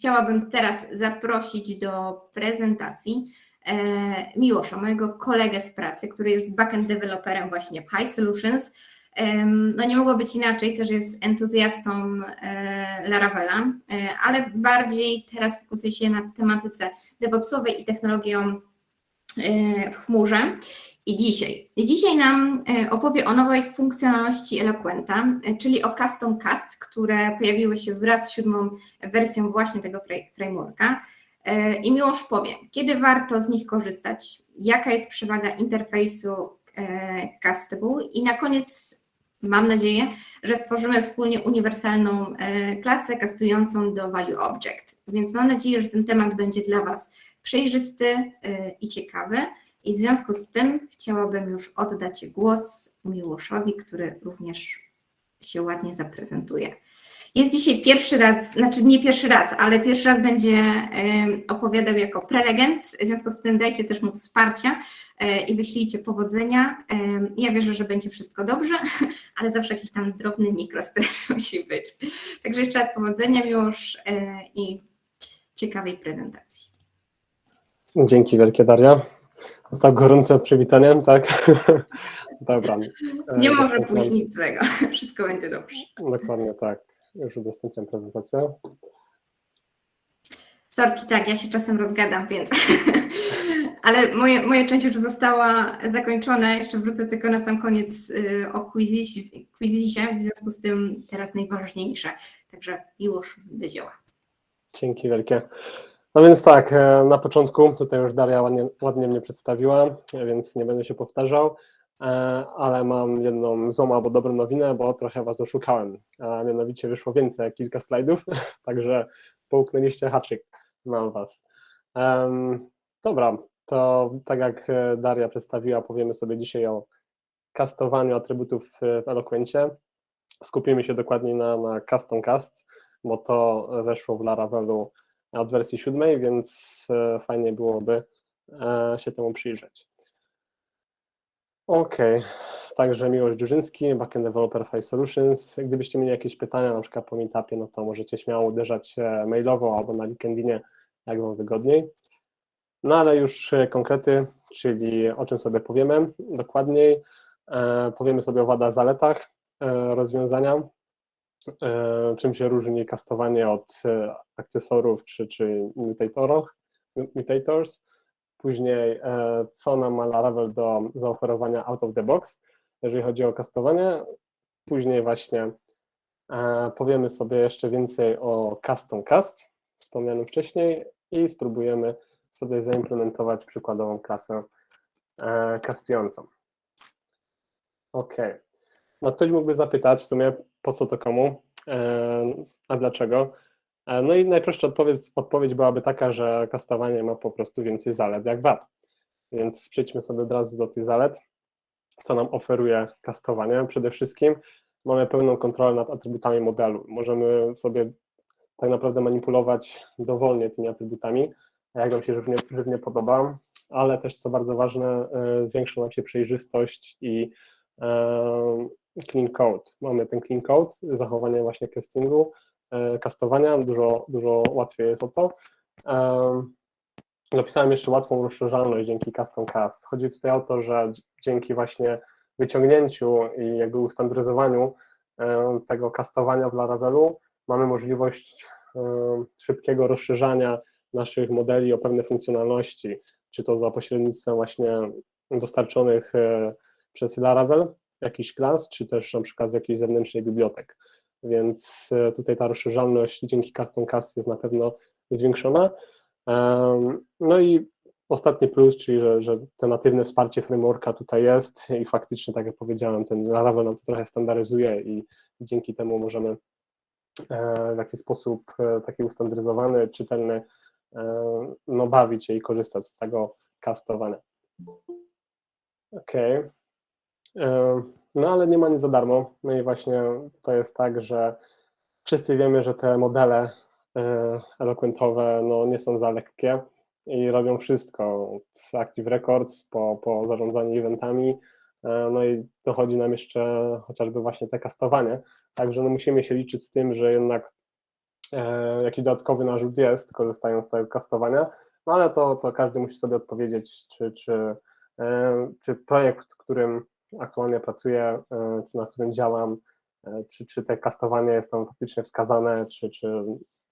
chciałabym teraz zaprosić do prezentacji e, Miłosza, mojego kolegę z pracy, który jest backend developerem właśnie w High Solutions. No nie mogło być inaczej, też jest entuzjastą e, Laravela, e, ale bardziej teraz fokusuje się na tematyce DevOpsowej i technologią w chmurze. I dzisiaj, dzisiaj nam e, opowie o nowej funkcjonalności Eloquenta, e, czyli o Custom Cast, które pojawiły się wraz z siódmą wersją właśnie tego fra- frameworka. I Miłosz powie, kiedy warto z nich korzystać, jaka jest przewaga interfejsu Castable i na koniec mam nadzieję, że stworzymy wspólnie uniwersalną klasę kastującą do Value Object. Więc mam nadzieję, że ten temat będzie dla Was przejrzysty e, i ciekawy. I w związku z tym chciałabym już oddać głos Miłoszowi, który również się ładnie zaprezentuje. Jest dzisiaj pierwszy raz, znaczy nie pierwszy raz, ale pierwszy raz będzie em, opowiadał jako prelegent, w związku z tym dajcie też mu wsparcia e, i wyślijcie powodzenia. Ja wierzę, że będzie wszystko dobrze, ale zawsze jakiś tam drobny mikrostres musi być. Także jeszcze raz powodzenia e, i ciekawej prezentacji. Dzięki wielkie Daria. Został gorące przywitanie, tak? Dobra. Nie E, może pójść nic złego, wszystko będzie dobrze. Dokładnie tak. Już udostępniam prezentację. Sorki, tak, ja się czasem rozgadam, więc. Ale moje, moja część już została zakończona. Jeszcze wrócę tylko na sam koniec y, o quizisie, w związku z tym teraz najważniejsze. Także miłość do dzieła. Dzięki wielkie. No więc tak, e, na początku tutaj już Daria ładnie, ładnie mnie przedstawiła, więc nie będę się powtarzał, e, ale mam jedną złą albo dobrą nowinę, bo trochę Was oszukałem. A mianowicie wyszło więcej, kilka slajdów, także połknęliście haczyk na Was. Dobra, to tak jak e, Daria przedstawiła, powiemy sobie dzisiaj o kastowaniu atrybutów w Eloquencie. Skupimy się dokładniej na, na custom cast, bo to weszło w Laravelu od wersji siódmej, więc e, fajnie byłoby e, się temu przyjrzeć. Ok, także Miłosz Dziurzyński, Backend Developer File Solutions. Gdybyście mieli jakieś pytania, na przykład po meetupie, no to możecie śmiało uderzać e, mailowo albo na LinkedInie, jak Wam wygodniej. No ale już konkrety, czyli o czym sobie powiemy dokładniej. Powiemy sobie o wadach, zaletach rozwiązania, czym się różni kastowanie od e, akcesorów czy, czy mutators. Później, e, co nam ma Laravel do zaoferowania out of the box, jeżeli chodzi o kastowanie. Później właśnie e, powiemy sobie jeszcze więcej o custom cast, wspomnianym wcześniej i spróbujemy sobie zaimplementować przykładową klasę e, kastującą. Ok. No ktoś mógłby zapytać w sumie, po co to komu, e, a dlaczego? E, No i najprostsza odpowiedź, odpowiedź byłaby taka, że kastowanie ma po prostu więcej zalet jak wad. Więc przejdźmy sobie od razu do tych zalet. Co nam oferuje kastowanie? Przede wszystkim mamy pełną kontrolę nad atrybutami modelu. Możemy sobie tak naprawdę manipulować dowolnie tymi atrybutami, jak nam się żywnie, żywnie podoba, ale też co bardzo ważne, e, zwiększa nam się przejrzystość i clean code. Mamy ten clean code, zachowanie właśnie castingu, e, kastowania, dużo, dużo łatwiej jest o to. Em, Napisałem jeszcze łatwą rozszerzalność dzięki custom cast. Chodzi tutaj o to, że dz- dzięki właśnie wyciągnięciu i jakby ustandaryzowaniu e, tego kastowania w Laravelu mamy możliwość e, szybkiego rozszerzania naszych modeli o pewne funkcjonalności, czy to za pośrednictwem właśnie dostarczonych przez Laravel jakichś klas, czy też na przykład z jakiejś zewnętrznej bibliotek. Więc e, tutaj ta rozszerzalność dzięki custom cast jest na pewno zwiększona. No i ostatni plus, czyli że, że te natywne wsparcie frameworka tutaj jest i faktycznie, tak jak powiedziałem, ten Laravel nam to trochę standaryzuje i dzięki temu możemy e, w jakiś sposób e, taki ustandaryzowany, czytelny, no bawić się i korzystać z tego kastowania. Okej. E, No ale nie ma nic za darmo. No i właśnie to jest tak, że wszyscy wiemy, że te modele e, eloquentowe no, nie są za lekkie i robią wszystko, od Active Records po, po zarządzanie eventami, e, no i dochodzi nam jeszcze chociażby właśnie te kastowanie, także no musimy się liczyć z tym, że jednak e, jaki dodatkowy narzut jest, korzystając z tego kastowania, no ale to, to każdy musi sobie odpowiedzieć, czy, czy, e, czy projekt, którym aktualnie pracuję, e, czy na którym działam, e, czy, czy te kastowanie jest tam faktycznie wskazane, czy, czy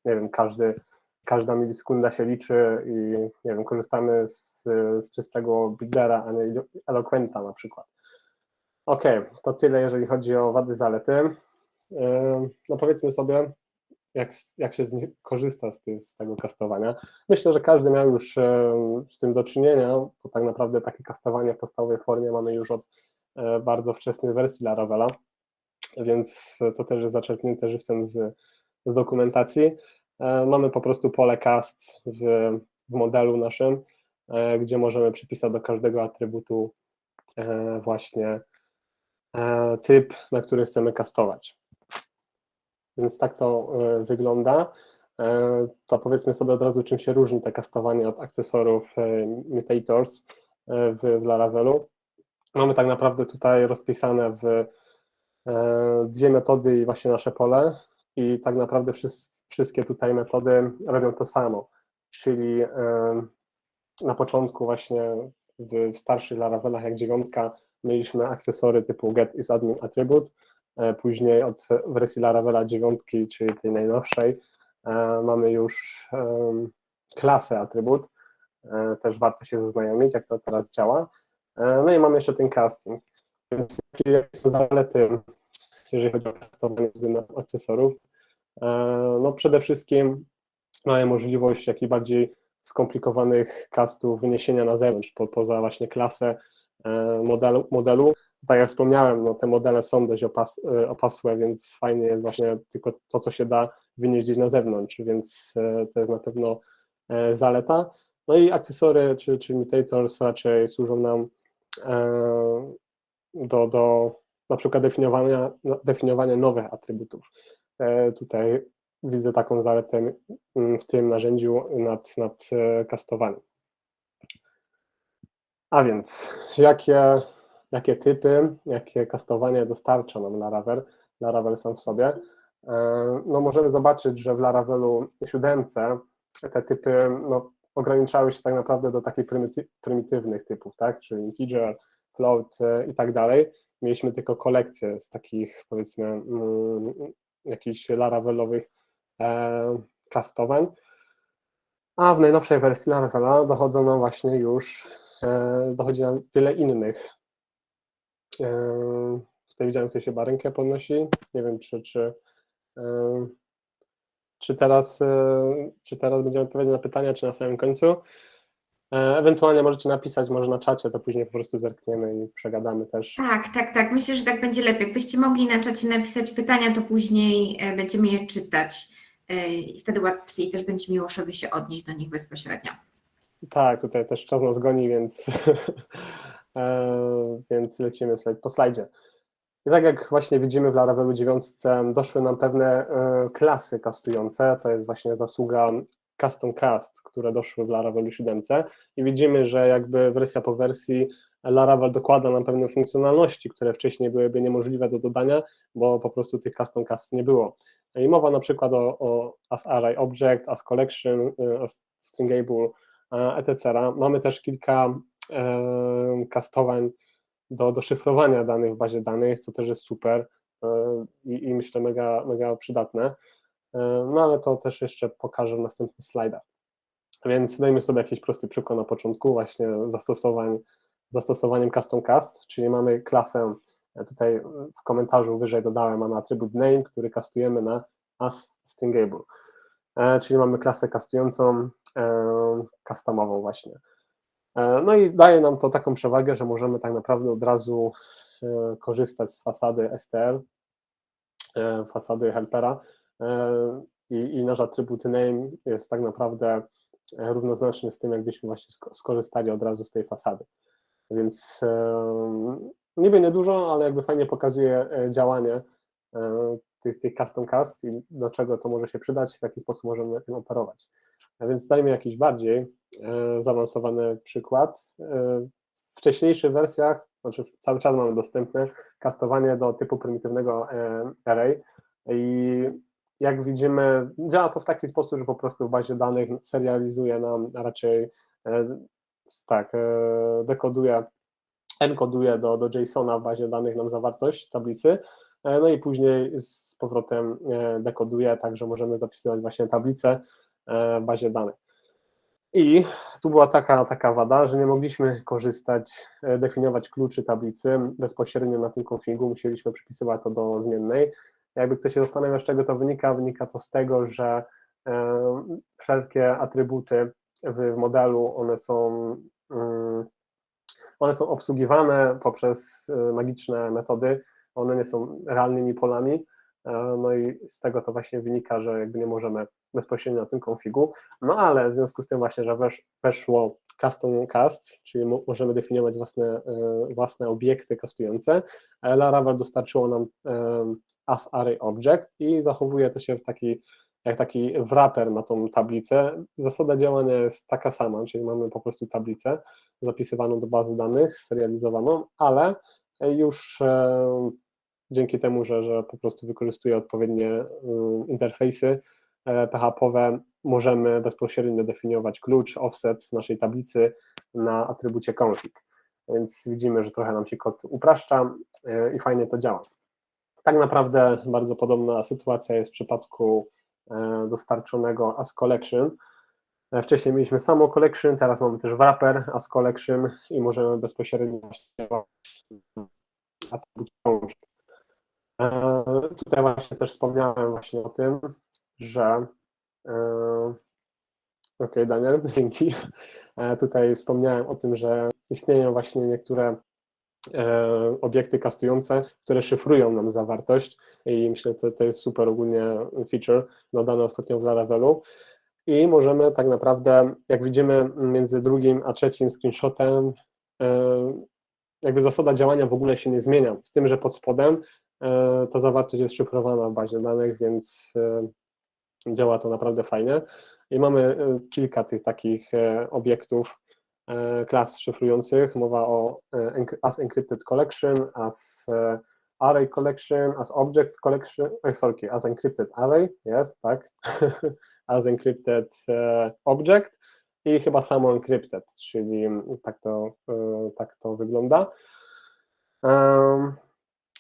nie wiem, każdy, każda milisekunda się liczy i nie wiem, korzystamy z, z czystego Bigdera, a nie Eloquenta na przykład. Ok, to tyle, jeżeli chodzi o wady, zalety. Yy, No powiedzmy sobie, jak, jak się z nich korzysta z, ty, z tego kastowania. Myślę, że każdy miał już z tym do czynienia, bo tak naprawdę takie kastowanie w podstawowej formie mamy już od bardzo wczesnej wersji Laravela, więc to też jest zaczerpnięte żywcem z, z dokumentacji. Yy, Mamy po prostu pole cast w, w modelu naszym, yy, gdzie możemy przypisać do każdego atrybutu właśnie e, typ, na który chcemy kastować. Więc tak to e, wygląda. E, To powiedzmy sobie od razu, czym się różni te kastowanie od akcesorów e, mutators e, w Laravelu. Mamy tak naprawdę tutaj rozpisane w e, dwie metody i właśnie nasze pole. I tak naprawdę wszys- wszystkie tutaj metody robią to samo, czyli e, na początku właśnie w, starszych Laravelach jak dziewiątka mieliśmy akcesory typu get is admin attribute, e, później od wersji Laravela 9, czyli tej najnowszej, mamy już klasę atrybut, też warto się zaznajomić, jak to teraz działa. E, No i mamy jeszcze ten casting. Więc jakie są zalety, jeżeli chodzi o testowanie względem akcesorów? E, No przede wszystkim mamy możliwość jakichś bardziej skomplikowanych castów wyniesienia na zewnątrz, po, poza właśnie klasę e, modelu, modelu. Tak jak wspomniałem, no te modele są dość opas, opasłe, więc fajnie jest właśnie tylko to, co się da wynieść gdzieś na zewnątrz, więc to jest na pewno zaleta. No i akcesory czy, czy mutators raczej służą nam do, do na przykład definiowania, no, definiowania nowych atrybutów. E, Tutaj widzę taką zaletę mm, w tym narzędziu nad, nad e, kastowaniem. A więc, jakie, jakie typy, jakie kastowanie dostarcza nam Laravel, Laravel sam w sobie? E, No możemy zobaczyć, że w Laravelu 7 te typy no, ograniczały się tak naprawdę do takich prymity, prymitywnych typów, tak, czyli integer, float e, i tak dalej. Mieliśmy tylko kolekcję z takich powiedzmy mm, jakichś Laravelowych e. A w najnowszej wersji Laravela dochodzą nam właśnie już, e, dochodzi nam wiele innych. E, tutaj widziałem, ktoś chyba rękę podnosi. Nie wiem, czy, czy, e, czy, teraz, e, czy teraz będziemy odpowiadać na pytania, czy na samym końcu. E, ewentualnie możecie napisać może na czacie, to później po prostu zerkniemy i przegadamy też. Tak, tak, tak. Myślę, że tak będzie lepiej. Jakbyście mogli na czacie napisać pytania, to później e, będziemy je czytać i wtedy łatwiej też będzie Miłoszowi się odnieść do nich bezpośrednio. Tak, tutaj też czas nas goni, więc, więc lecimy slajd po slajdzie. I tak jak właśnie widzimy w Laravelu 9 doszły nam pewne e, klasy kastujące, to jest właśnie zasługa custom cast, które doszły w Laravelu 7 i widzimy, że jakby wersja po wersji Laravel dokłada nam pewne funkcjonalności, które wcześniej byłyby niemożliwe do dodania, bo po prostu tych custom cast nie było. I mowa na przykład o, o as array object, as collection, e, as stringable, e, etc. Mamy też kilka e, kastowań do, do szyfrowania danych w bazie danych, co też jest super e, i, i myślę mega, mega przydatne. E, No ale to też jeszcze pokażę w następnych slajdach. Więc dajmy sobie jakiś prosty przykład na początku właśnie zastosowań, zastosowaniem custom cast, czyli mamy klasę, e, tutaj w komentarzu wyżej dodałem, mamy atrybut name, który kastujemy na as stringable, czyli mamy klasę kastującą, customową właśnie. E, No i daje nam to taką przewagę, że możemy tak naprawdę od razu e, korzystać z fasady str, e, fasady helpera i, i nasz atrybut name jest tak naprawdę równoznaczny z tym, jakbyśmy właśnie sko- skorzystali od razu z tej fasady. Więc niby niedużo, ale jakby fajnie pokazuje działanie tych, tych custom cast i do czego to może się przydać, w jaki sposób możemy tym operować. A więc dajmy jakiś bardziej e, zaawansowany przykład. E, W wcześniejszych wersjach, znaczy cały czas mamy dostępne kastowanie do typu prymitywnego e, array i jak widzimy, działa to w taki sposób, że po prostu w bazie danych serializuje nam raczej tak, dekoduje, enkoduje do, do JSON-a w bazie danych nam zawartość tablicy, no i później z powrotem dekoduje, tak że możemy zapisywać właśnie tablicę bazie danych. I tu była taka, taka wada, że nie mogliśmy korzystać, e, definiować kluczy tablicy bezpośrednio na tym konfigu, musieliśmy przypisywać to do zmiennej. Jakby ktoś się zastanawiał, z czego to wynika, wynika to z tego, że e, wszelkie atrybuty w, modelu, one są, mm, one są obsługiwane poprzez e, magiczne metody, one nie są realnymi polami, e, no i z tego to właśnie wynika, że jakby nie możemy bezpośrednio na tym konfigu, no ale w związku z tym właśnie, że wesz, weszło custom casts, czyli mo- możemy definiować własne, e, własne obiekty kastujące, e, Laravel dostarczyło nam e, as array object i zachowuje to się w taki, jak taki wrapper na tą tablicę. Zasada działania jest taka sama, czyli mamy po prostu tablicę zapisywaną do bazy danych, serializowaną, ale już e, dzięki temu, że, że po prostu wykorzystuje odpowiednie y, interfejsy e, PHP-owe, możemy bezpośrednio definiować klucz, offset naszej tablicy na atrybucie config. Więc widzimy, że trochę nam się kod upraszcza e, i fajnie to działa. Tak naprawdę bardzo podobna sytuacja jest w przypadku e, dostarczonego as collection. Wcześniej mieliśmy samo collection, teraz mamy też wrapper as collection i możemy bezpośrednio atrybucie config. E, Tutaj właśnie też wspomniałem właśnie o tym, że e, Okej, Daniel, dzięki. E, Tutaj wspomniałem o tym, że istnieją właśnie niektóre obiekty kastujące, które szyfrują nam zawartość i myślę, że to, to jest super ogólnie feature dodany ostatnio w Laravelu. I możemy tak naprawdę, jak widzimy między drugim a trzecim screenshotem, jakby zasada działania w ogóle się nie zmienia, z tym, że pod spodem ta zawartość jest szyfrowana w bazie danych, więc e, działa to naprawdę fajnie. I mamy e, kilka tych takich e, obiektów, e, klas szyfrujących. Mowa o e, as encrypted collection, as e, array collection, as object collection, e, sorry, as encrypted array, jest, tak, as encrypted e, object i chyba samo encrypted, czyli tak to, e, tak to wygląda.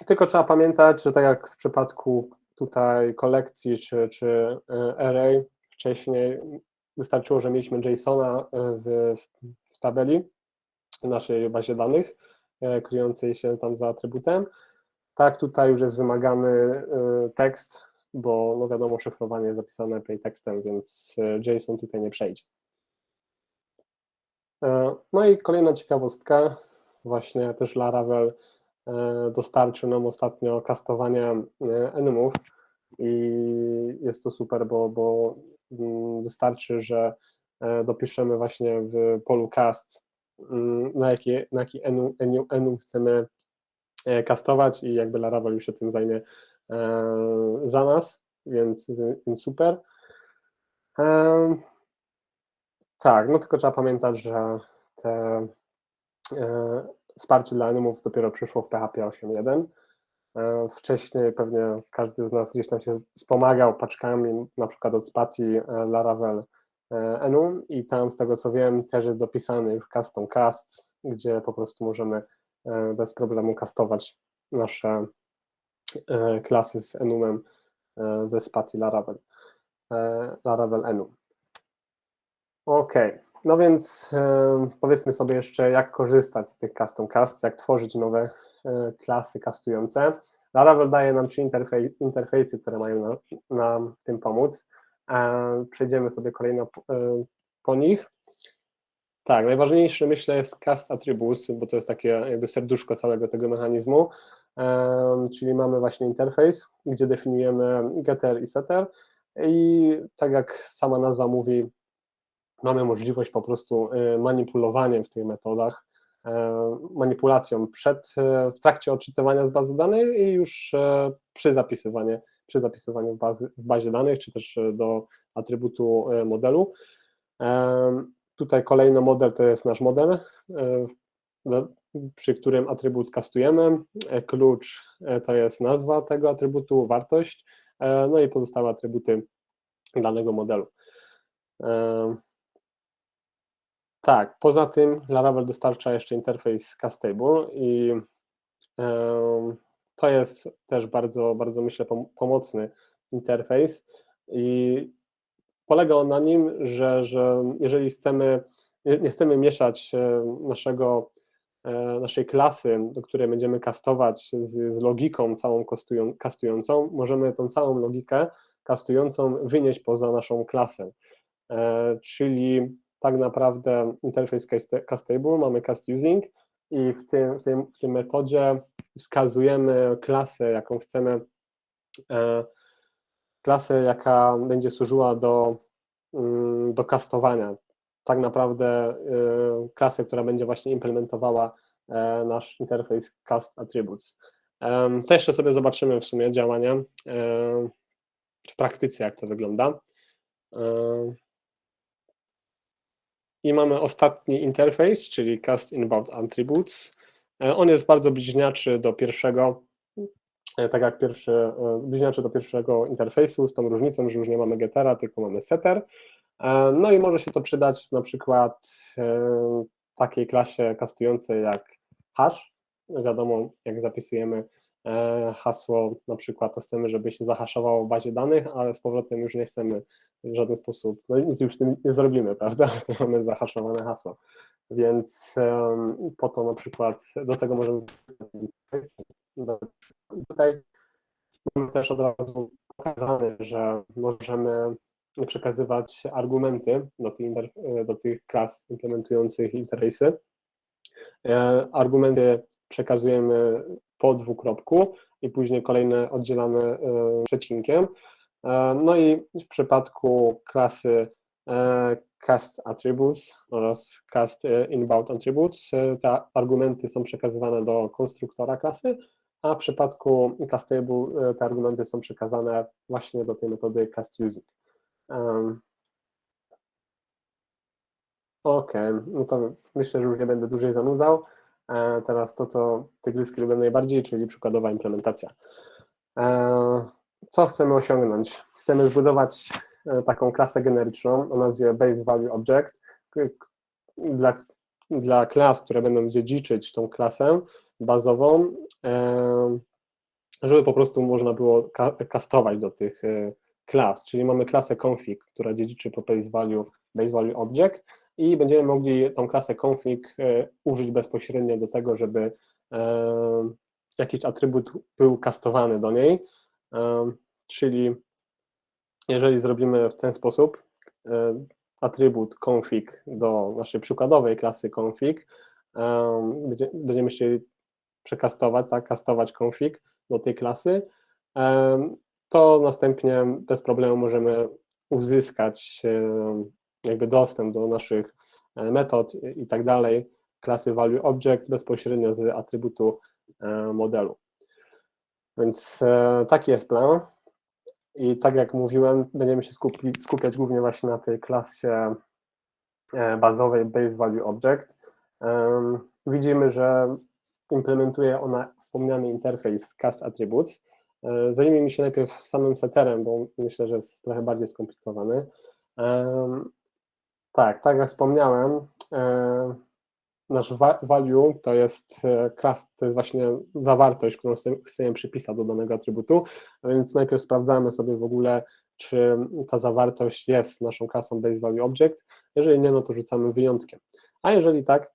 Tylko trzeba pamiętać, że tak jak w przypadku tutaj kolekcji czy, czy e, array, wcześniej wystarczyło, że mieliśmy JSON-a e, w, w tabeli w naszej bazie danych, e, kryjącej się tam za atrybutem. Tak, tutaj już jest wymagany tekst, bo no wiadomo, szyfrowanie jest zapisane plain tekstem, więc JSON tutaj nie przejdzie. No i kolejna ciekawostka, właśnie też Laravel dostarczył nam ostatnio kastowania e, enumów i jest to super, bo, bo mm, wystarczy, że e, dopiszemy właśnie w polu cast, mm, na jaki, na jaki enum, enum, enum chcemy e, kastować i jakby Laravel już się tym zajmie e, za nas, więc, więc super. Tak, no tylko trzeba pamiętać, że te e, wsparcie dla enumów dopiero przyszło w PHP 8.1. E, Wcześniej pewnie każdy z nas gdzieś tam się wspomagał paczkami, na przykład od Spati e, Laravel enum i tam z tego co wiem też jest dopisany już custom cast, gdzie po prostu możemy e, bez problemu kastować nasze klasy z enumem ze Spati Laravel, Laravel enum. Okej, no więc e, powiedzmy sobie jeszcze, jak korzystać z tych custom cast, jak tworzyć nowe e, klasy kastujące. Laravel daje nam trzy interfej, interfejsy, które mają nam, w tym pomóc. E, przejdziemy sobie kolejno po, e, po nich. Tak, najważniejszy myślę jest cast attributes, bo to jest takie jakby serduszko całego tego mechanizmu, e, czyli mamy właśnie interfejs, gdzie definiujemy getter i setter i tak jak sama nazwa mówi, mamy możliwość po prostu y, manipulowaniem w tych metodach, e, manipulacją przed, e, w trakcie odczytywania z bazy danych i już przy zapisywaniu, przy zapisywaniu w, bazy, w bazie danych, czy też do atrybutu modelu. Tutaj kolejny model to jest nasz model, przy którym atrybut kastujemy. E, Klucz e, to jest nazwa tego atrybutu, wartość. e, no i pozostałe atrybuty danego modelu. Tak, poza tym Laravel dostarcza jeszcze interfejs Castable i to jest też bardzo, bardzo myślę pom- pomocny interfejs i polega on na nim, że, że jeżeli chcemy, nie chcemy mieszać e, naszego, e, naszej klasy, do której będziemy kastować z, z logiką całą kastują, kastującą, możemy tą całą logikę kastującą wynieść poza naszą klasę. E, Czyli tak naprawdę interfejs cast- castable, mamy cast using i w tym, w tym, w tym metodzie wskazujemy klasę, jaką chcemy, e, klasę, jaka będzie służyła do, mm, do kastowania. Tak naprawdę e, klasę, która będzie właśnie implementowała e, nasz interfejs cast attributes. To jeszcze sobie zobaczymy w sumie działanie w praktyce, jak to wygląda. I mamy ostatni interfejs, czyli Cast Inbound Attributes. E, On jest bardzo bliźniaczy do pierwszego, e, tak jak pierwszy, e, bliźniaczy do pierwszego interfejsu, z tą różnicą, że już nie mamy gettera, tylko mamy setter. No i może się to przydać na przykład takiej klasie kastującej jak hash. Wiadomo, jak zapisujemy hasło, na przykład to chcemy, żeby się zahaszowało w bazie danych, ale z powrotem już nie chcemy w żaden sposób, no nic już tym nie zrobimy, prawda? Mamy zahaszowane hasło. Więc em, po to na przykład do tego możemy tutaj mamy też od razu pokazane, że możemy przekazywać argumenty do tych, do tych klas implementujących interfejsy. E, Argumenty przekazujemy po dwukropku i później kolejne oddzielamy e, przecinkiem. E, No i w przypadku klasy e, cast attributes oraz cast e, inbound attributes te argumenty są przekazywane do konstruktora klasy, a w przypadku castable e, te argumenty są przekazane właśnie do tej metody cast using. Ok, no to myślę, że już nie będę dłużej zanudzał. Teraz to, co tygryski lubią najbardziej, czyli przykładowa implementacja. Co chcemy osiągnąć? Chcemy zbudować e, taką klasę generyczną o nazwie Base Value Object dla, dla klas, które będą dziedziczyć tą klasę bazową, e, żeby po prostu można było ka- kastować do tych e, klas, czyli mamy klasę config, która dziedziczy po base value, base value object i będziemy mogli tą klasę config użyć bezpośrednio do tego, żeby jakiś atrybut był kastowany do niej, czyli jeżeli zrobimy w ten sposób atrybut config do naszej przykładowej klasy config, będzie- będziemy chcieli przekastować, tak, kastować config do tej klasy, to następnie bez problemu możemy uzyskać jakby dostęp do naszych e, metod i i tak dalej, klasy value object bezpośrednio z atrybutu e, modelu. Więc e, taki jest plan. I tak jak mówiłem, będziemy się skupi, skupiać głównie właśnie na tej klasie e, bazowej base value object. Widzimy, że implementuje ona wspomniany interfejs cast attributes. E, Zajmijmy się najpierw samym setterem, bo myślę, że jest trochę bardziej skomplikowany. Tak, tak jak wspomniałem, nasz va- value to jest e, klas, to jest właśnie zawartość, którą chcemy, przypisać do danego atrybutu, a więc najpierw sprawdzamy sobie w ogóle, czy ta zawartość jest naszą klasą base value object. Jeżeli nie, no to rzucamy wyjątkiem. A jeżeli tak,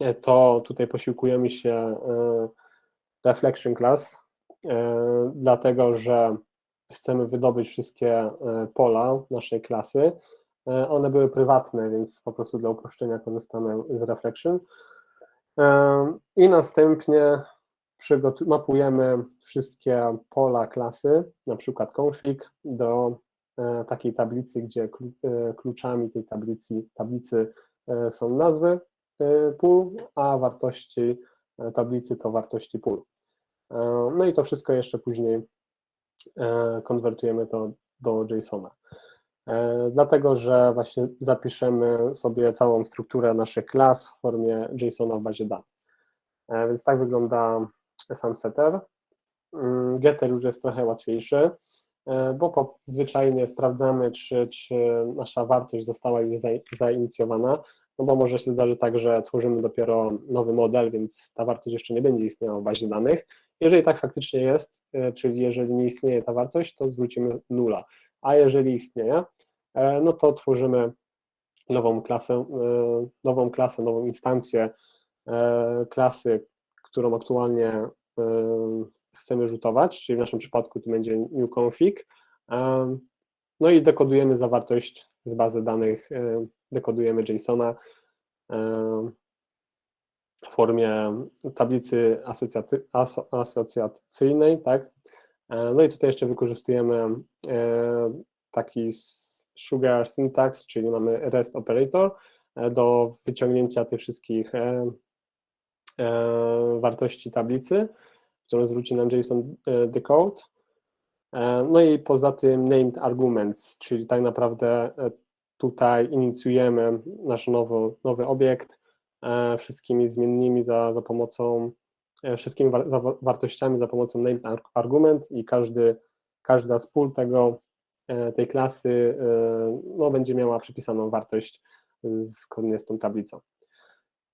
e, to tutaj posiłkujemy się e, reflection class, dlatego że chcemy wydobyć wszystkie pola naszej klasy. E, One były prywatne, więc po prostu dla uproszczenia korzystamy z reflection. E, I następnie mapujemy wszystkie pola klasy, na przykład config, do e, takiej tablicy, gdzie klu- kluczami tej tablicy, tablicy są nazwy pól, a wartości tablicy to wartości pól. No i to wszystko jeszcze później konwertujemy to do JSON-a. E, Dlatego, że właśnie zapiszemy sobie całą strukturę naszych klas w formie JSON-a w bazie danych. E, Więc tak wygląda sam setter. Mm, Getter już jest trochę łatwiejszy. e, bo zwyczajnie sprawdzamy, czy, czy nasza wartość została już za, zainicjowana, no bo może się zdarzy tak, że tworzymy dopiero nowy model, więc ta wartość jeszcze nie będzie istniała w bazie danych. Jeżeli tak faktycznie jest, czyli jeżeli nie istnieje ta wartość, to zwrócimy nula, a jeżeli istnieje, no to tworzymy nową klasę, e, nową klasę, nową instancję klasy, którą aktualnie chcemy rzutować, czyli w naszym przypadku to będzie new config, no i dekodujemy zawartość z bazy danych, dekodujemy JSON-a w formie tablicy asocjaty, aso, asocjacyjnej, tak? No i tutaj jeszcze wykorzystujemy taki sugar syntax, czyli mamy rest operator do wyciągnięcia tych wszystkich wartości tablicy, którą zwróci nam JSON decode. No i poza tym named arguments, czyli tak naprawdę tutaj inicjujemy nasz nowy, nowy obiekt wszystkimi zmiennymi za, za pomocą, wszystkimi wartościami za pomocą named argument i każdy, każda z pól tego, tej klasy no, będzie miała przypisaną wartość zgodnie z tą tablicą.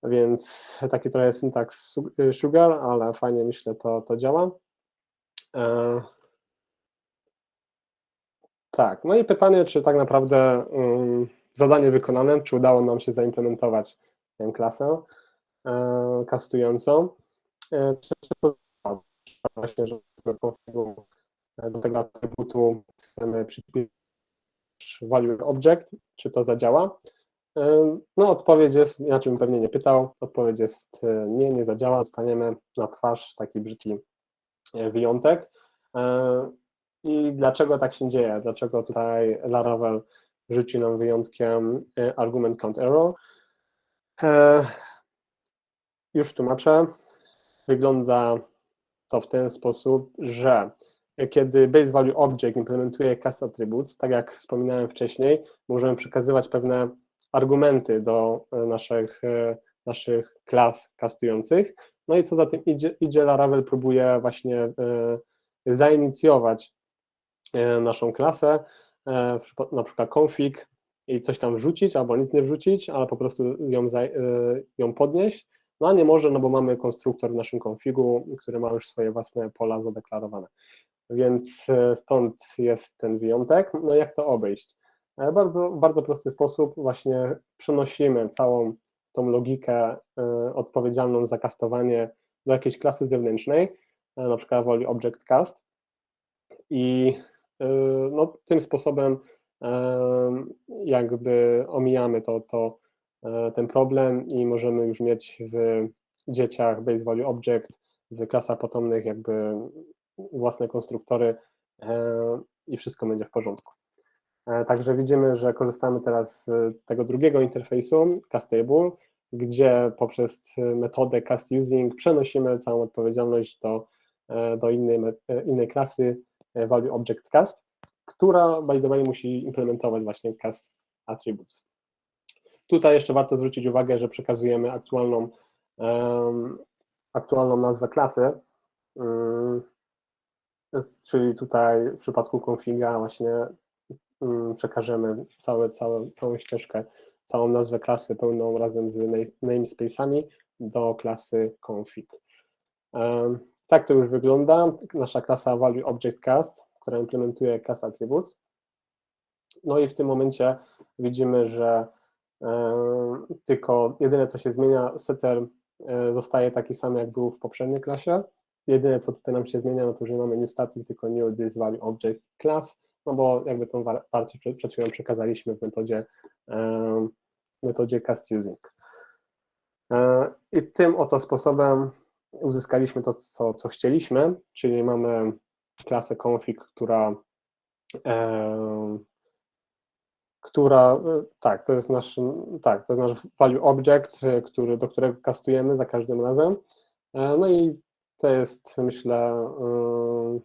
Więc taki trochę syntaks sugar, ale fajnie myślę to, to działa. Tak, no i pytanie, czy tak naprawdę um, zadanie wykonane, czy udało nam się zaimplementować tę klasę e, kastującą, e, czy, właśnie, że do tego atrybutu chcemy przypisać value object, czy to zadziała. E, no odpowiedź jest, inaczej bym pewnie nie pytał, odpowiedź jest e, nie, nie zadziała, dostaniemy na twarz taki brzydki e, wyjątek. E, i dlaczego tak się dzieje? Dlaczego tutaj Laravel rzuci nam wyjątkiem e, argument count error? E, już tłumaczę. Wygląda to w ten sposób, że kiedy base value object implementuje cast attributes, tak jak wspominałem wcześniej, możemy przekazywać pewne argumenty do e, naszych, naszych klas castujących. No i co za tym idzie, idzie Laravel próbuje właśnie zainicjować E, naszą klasę, e, na przykład config i coś tam wrzucić, albo nic nie wrzucić, ale po prostu ją, e, ją podnieść, no a nie może, no bo mamy konstruktor w naszym konfigu, który ma już swoje własne pola zadeklarowane. Więc stąd jest ten wyjątek. No jak to obejść? Bardzo, bardzo prosty sposób, właśnie przenosimy całą tą logikę odpowiedzialną za kastowanie do jakiejś klasy zewnętrznej, na przykład woli object cast i E, no, tym sposobem jakby omijamy to, to, e, ten problem i możemy już mieć w dzieciach base value object, w klasach potomnych jakby własne konstruktory e, i wszystko będzie w porządku. Także widzimy, że korzystamy teraz z tego drugiego interfejsu, castable, gdzie poprzez metodę cast using przenosimy całą odpowiedzialność do, do innej, innej klasy, E, value object cast, która by the way musi implementować właśnie cast attributes. Tutaj jeszcze warto zwrócić uwagę, że przekazujemy aktualną, um, aktualną nazwę klasy, um, czyli tutaj w przypadku configa właśnie um, przekażemy całe, całe, całą ścieżkę, całą nazwę klasy pełną razem z namespace'ami do klasy config. Tak to już wygląda. Nasza klasa value object cast, która implementuje cast attributes. No i w tym momencie widzimy, że tylko jedyne co się zmienia, setter e, zostaje taki sam jak był w poprzedniej klasie. Jedyne co tutaj nam się zmienia, no to że mamy new static, tylko new this value object class, no bo jakby tą wartość przed, chwilą przekazaliśmy w metodzie, e, metodzie cast using. I tym oto sposobem uzyskaliśmy to, co, co chcieliśmy, czyli mamy klasę config, która e, która, tak, to jest nasz, tak, to jest nasz value object, który, do którego kastujemy za każdym razem. E, no i to jest, myślę, e,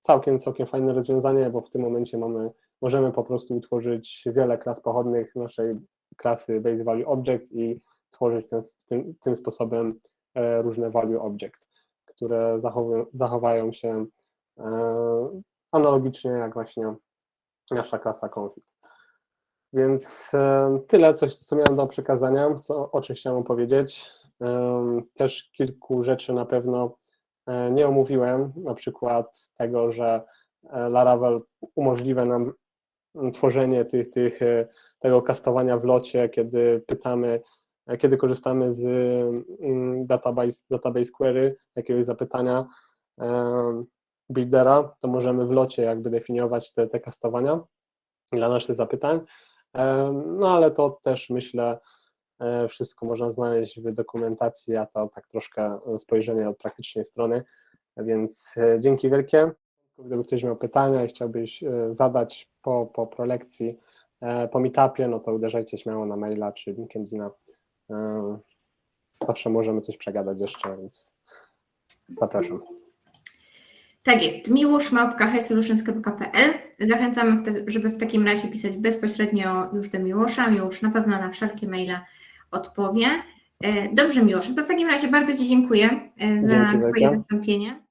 całkiem, całkiem fajne rozwiązanie, bo w tym momencie mamy, możemy po prostu utworzyć wiele klas pochodnych naszej klasy base value object i tworzyć ten, tym, tym sposobem E, różne value object, które zachowają się e, analogicznie jak właśnie nasza klasa config. Więc e, tyle, coś, co miałem do przekazania, co, o czym chciałem powiedzieć. Też kilku rzeczy na pewno nie omówiłem, na przykład tego, że e, Laravel umożliwia nam tworzenie tych, tych, e, tego kastowania w locie, kiedy pytamy, e, kiedy korzystamy z mm, database, database query, jakiegoś zapytania buildera, to możemy w locie jakby definiować te, te kastowania dla naszych zapytań. No ale to też myślę, e, wszystko można znaleźć w dokumentacji, a to tak troszkę spojrzenie od praktycznej strony, więc e, dzięki wielkie. Gdyby ktoś miał pytania i chciałbyś e, zadać po, po prelekcji, e, po meetupie, no to uderzajcie śmiało na maila czy LinkedIna. E, Zawsze możemy coś przegadać jeszcze, więc zapraszam. Tak jest, miłosz.hsolutions.pl Zachęcamy, żeby w takim razie pisać bezpośrednio już do Miłosza. Miłosz na pewno na wszelkie maile odpowie. E, Dobrze, Miłosz, to w takim razie bardzo Ci dziękuję e, za Dzięki Twoje wystąpienie.